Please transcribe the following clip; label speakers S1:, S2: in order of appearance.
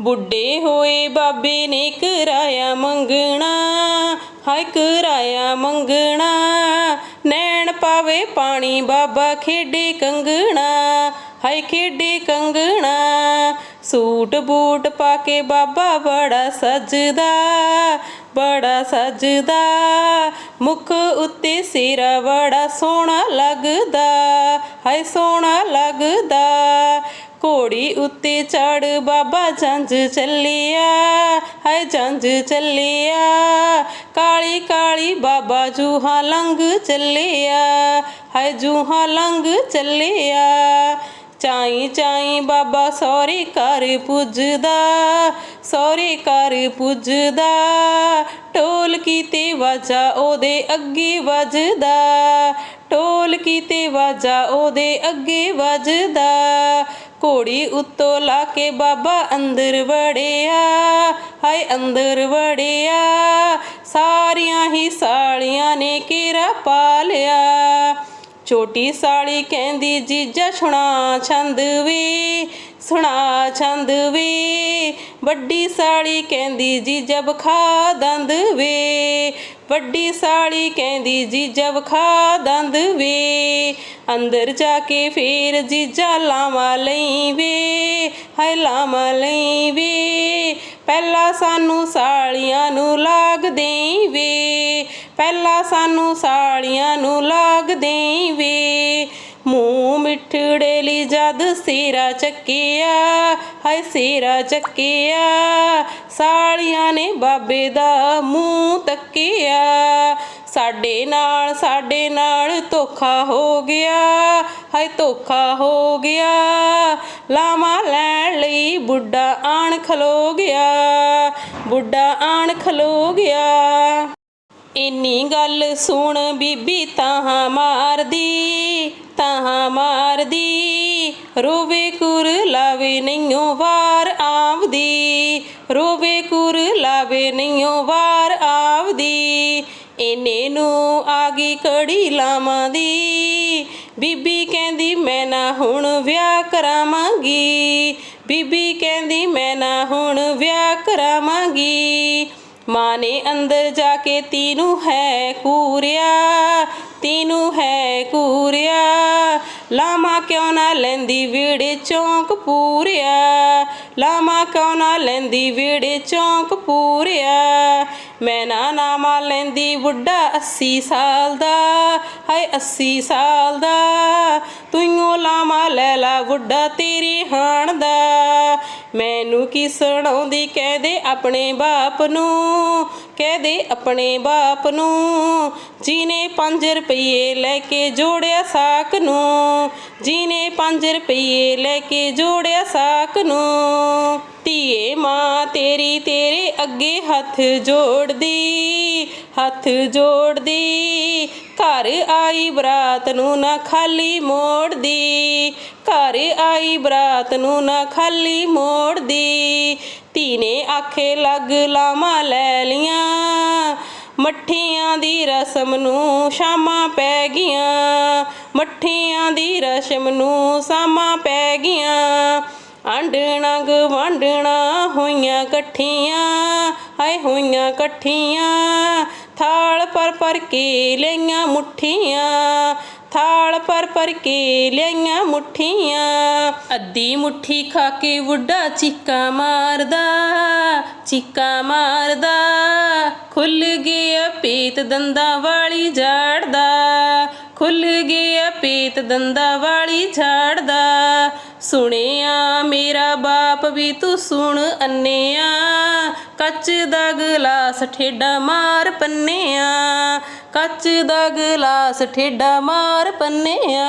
S1: ਬੁੱਢੇ ਹੋਏ ਬਾਬੇ ਨੇ ਕਰਾਇਆ ਮੰਗਣਾ, ਹਾਏ ਕਰਾਇਆ ਮੰਗਣਾ। ਨੈਣ ਪਾਵੇ ਪਾਣੀ ਬਾਬਾ ਖੇਡੇ ਕੰਗਣਾ, ਹਾਏ ਖੇਡੇ ਕੰਗਣਾ। ਸੂਟ ਬੂਟ ਪਾ ਕੇ ਬਾਬਾ ਬੜਾ ਸਜਦਾ ਬੜਾ ਸਜਦਾ। ਮੁਖ ਉੱਤੇ ਸਿਰਾ ਬੜਾ ਸੋਹਣਾ ਲੱਗਦਾ, ਹਾਏ ਸੋਹਣਾ ਲੱਗਦਾ। ਘੋੜੀ ਉੱਤੇ ਚੜ ਬਾਬਾ ਜੰਜ ਚੱਲਿਆ, ਹਾਏ ਜੰਜ ਚੱਲਿਆ। ਕਾਲੀ ਕਾਲੀ ਬਾਬਾ ਜੂਹਾ ਲੰਘ ਚੱਲਿਆ, ਹਾਏ ਜੂਹਾ ਲੰਘ ਚੱਲਿਆ। ਚਾਈ ਚਾਈ ਬਾਬਾ ਸੌਰੇ ਘਰ ਪੁੱਜਦਾ ਸੌਰੇ ਘਰ ਪੁੱਜਦਾ। ਢੋਲ ਕੀਤੇ ਵਾਜਾ ਉਹਦੇ ਅੱਗੇ ਵੱਜਦਾ, ਢੋਲ ਕੀਤੇ ਵਾਜਾ ਉਹਦੇ ਅੱਗੇ ਵੱਜਦਾ। ਘੋੜੀ ਉੱਤੋਂ ਲਾ ਕੇ ਬਾਬਾ ਅੰਦਰ ਵੜਿਆ, ਹਾਏ ਅੰਦਰ ਵੜਿਆ, ਸਾਰੀਆਂ ਹੀ ਸਾਲੀਆਂ ਨੇ ਘੇਰਾ ਪਾ ਲਿਆ। ਛੋਟੀ ਸਾਲੀ ਕਹਿੰਦੀ, ਜੀਜਾ ਸੁਣਾ ਛੰਦ ਵੀ, ਸੁਣਾ ਛੰਦ ਵੀ ਵੱਡੀ ਸਾਲੀ ਕਹਿੰਦੀ ਜੀ ਜਬ ਖਾ ਦੰਦ ਵੇ। ਵੱਡੀ ਸਾਲੀ ਕਹਿੰਦੀ ਜੀ ਜਬ ਖਾ ਦੰਦ ਵੇ। ਅੰਦਰ ਜਾ ਕੇ ਫੇਰ ਜੀਜਾ ਲਾਵਾ ਲਈ ਵੇ। ਹਾਏ ਲਾਵਾ ਲਈ ਵੇ। ਪਹਿਲਾਂ ਸਾਨੂੰ ਸਾਲੀਆਂ ਨੂੰ ਲਾਗ ਦੇਈ ਵੇ। ਪਹਿਲਾਂ ਸਾਨੂੰ ਸਾਲੀਆਂ ਨੂੰ ਲਾਗ ਦੇਈ ਵੇ। ਮੂੰਹ ਮਿੱਠੜੇ ਲਈ ਜਦ ਸਿਰਾ ਚੱਕਿਆ, ਹਾਏ ਸੇਰਾ ਚੱਕਿਆ। ਸਾਲੀਆਂ ਨੇ ਬਾਬੇ ਦਾ ਮੂੰਹ ਤੱਕਿਆ। ਸਾਡੇ ਨਾਲ ਸਾਡੇ ਨਾਲ ਧੋਖਾ ਹੋ ਗਿਆ, ਹਾਏ ਧੋਖਾ ਹੋ ਗਿਆ। ਲਾਮਾ ਲੈਣ ਲਈ ਬੁੱਢਾ ਆਣ ਖਲੋ ਗਿਆ, ਬੁੱਢਾ ਆਣ ਖਲੋ ਗਿਆ। ਇੰਨੀ ਗੱਲ ਸੁਣ ਬੀਬੀ ਤਾਹਾਂ ਮਾਰਦੀ ਤਾਹਾਂ ਮਾਰਦੀ, ਰੋਵੇ ਕੁਰ ਲਾਵੇ ਨਈਓ ਵਾਰ ਆਵਦੀ, ਰੋਵੇ ਕੁਰ ਲਾਵੇ ਨਈਓ ਵਾਰ ਆਵਦੀ, ਇਹਨੇ ਨੂੰ ਆ ਗਈ ਕੜੀ ਲਾਵਾਂ ਦੀ ਬੀਬੀ ਕਹਿੰਦੀ ਮੈਂ ਨਾ ਹੁਣ ਵਿਆਹ ਕਰਾਵਾਂਗੀ, ਬੀਬੀ ਕਹਿੰਦੀ ਮੈਂ ਨਾ ਹੁਣ ਵਿਆਹ ਕਰਾਵਾਂਗੀ। ਮਾਂ ਨੇ ਅੰਦਰ ਜਾ ਕੇ ਤੀਨੂੰ ਹੈ ਕੂਰਿਆ, ਤੀਨੂੰ ਹੈ ਕੂਰਿਆ। ਲਾਮਾ ਕਿਉਂ ਨਾ ਲੈਂਦੀ ਵਿੜੇ ਚੌਂਕ ਪੂਰਿਆ, ਲਾਮਾ ਕਿਉਂ ਨਾ ਲੈਂਦੀ ਵਿੜੇ ਚੌਂਕ ਪੂਰਿਆ। ਮੈਂ ਨਾ ਨਾਮਾ ਲੈਂਦੀ ਬੁੱਢਾ 80 ਸਾਲ ਦਾ, ਹਾਏ 80 ਸਾਲ ਦਾ। ਤੂੰ ਲਾਮਾ ਲੈ ਲਾ ਬੁੱਢਾ ਤੇਰੀ ਹਾਣ ਦਾ। ਮੈਨੂੰ ਕੀ ਸੁਣਾਉਂਦੀ? ਕਹਦੇ ਆਪਣੇ ਬਾਪ ਨੂੰ ਕਹਿ ਦੇ ਆਪਣੇ ਬਾਪ ਨੂੰ, ਜੀਨੇ 5 ਰੁਪਏ ਲੈ ਕੇ ਜੋੜਿਆ ਸਾਕ ਨੂੰ, ਜੀਨੇ 5 ਰੁਪਏ ਲੈ ਕੇ ਜੋੜਿਆ ਸਾਕ ਨੂੰ, ਧੀਏ ਮਾਂ ਤੇਰੀ ਤੇਰੇ ਅੱਗੇ ਹੱਥ ਜੋੜਦੀ ਹੱਥ ਜੋੜਦੀ। ਘਰ ਆਈ ਬਰਾਤ ਨੂੰ ਨਾ ਖਾਲੀ ਮੋੜਦੀ। ਘਰ ਆਈ ਬਰਾਤ ਨੂੰ ਨਾ ਖਾਲੀ ਮੋੜਦੀ। ਧੀ ਨੇ ਆਖੇ, ਲੱਗ ਲਾਵਾਂ ਲੈ ਲੀਆਂ। ਮੱਠੀਆਂ ਦੀ ਰਸਮ ਨੂੰ ਸ਼ਾਮਾਂ ਪੈ ਗਈਆਂ। ਮੱਠੀਆਂ ਦੀ ਰਸਮ ਨੂੰ ਸਾਮਾਂ ਪੈ ਗਈਆਂ। ਆਂਡਣਾ ਗਵਾਂਡਣਾ ਹੋਈਆਂ ਇਕੱਠੀਆਂ। ਹਾਏ ਹੋਈਆਂ ਇਕੱਠੀਆਂ। ਥਾਲ ਪਰ ਪਰ ਕੇ ਲਈਆਂ ਮੁੱਠੀਆਂ, ਥਾਲ ਪਰ ਪਰ ਕੇ ਲਈਆਂ ਮੁੱਠੀਆਂ। ਅੱਧੀ ਮੁੱਠੀ ਖਾ ਕੇ ਬੁੱਢਾ ਚੀਕਾ ਮਾਰਦਾ ਚੀਕਾ ਮਾਰਦਾ। ਖੁੱਲ ਗਿਆ ਪੇਟ ਦੰਦਾਂ ਵਾਲੀ ਝਾੜਦਾ, ਖੁੱਲ ਗਿਆ ਪੇਟ ਦੰਦਾਂ ਵਾਲੀ ਝਾੜਦਾ। ਸੁਣਿਆ ਮੇਰਾ ਬਾਪ ਵੀ ਤੂੰ ਸੁਣ ਅੰਨਿਆ ਕੱਚ ਦਾ ਗਲਾਸ ਠੇਡਾ ਮਾਰ ਪੰਨਿਆ। ਕੱਚ ਦਾ ਗਲਾਸ ਠੇਡਾ ਮਾਰ ਪੰਨਿਆ।